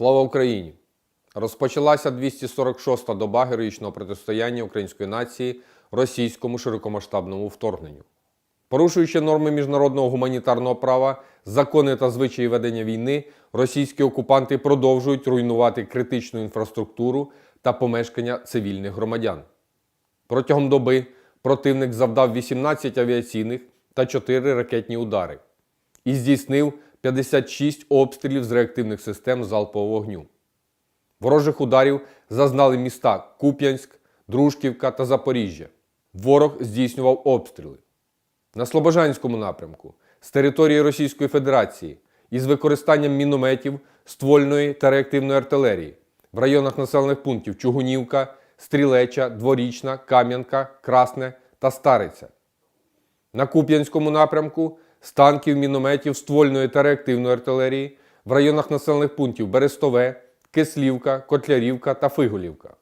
Слава Україні! Розпочалася 246-та доба героїчного протистояння української нації російському широкомасштабному вторгненню. Порушуючи норми міжнародного гуманітарного права, закони та звичаї ведення війни, російські окупанти продовжують руйнувати критичну інфраструктуру та помешкання цивільних громадян. Протягом доби противник завдав 18 авіаційних та 4 ракетні удари і здійснив 56 обстрілів з реактивних систем залпового вогню. Ворожих ударів зазнали міста Куп'янськ, Дружківка та Запоріжжя. Ворог здійснював обстріли. На Слобожанському напрямку з території Російської Федерації із використанням мінометів, ствольної та реактивної артилерії в районах населених пунктів Чугунівка, Стрілеча, Дворічна, Кам'янка, Красне та Стариця. На Куп'янському напрямку з танків, мінометів, ствольної та реактивної артилерії в районах населених пунктів Берестове, Кислівка, Котлярівка та Фиголівка.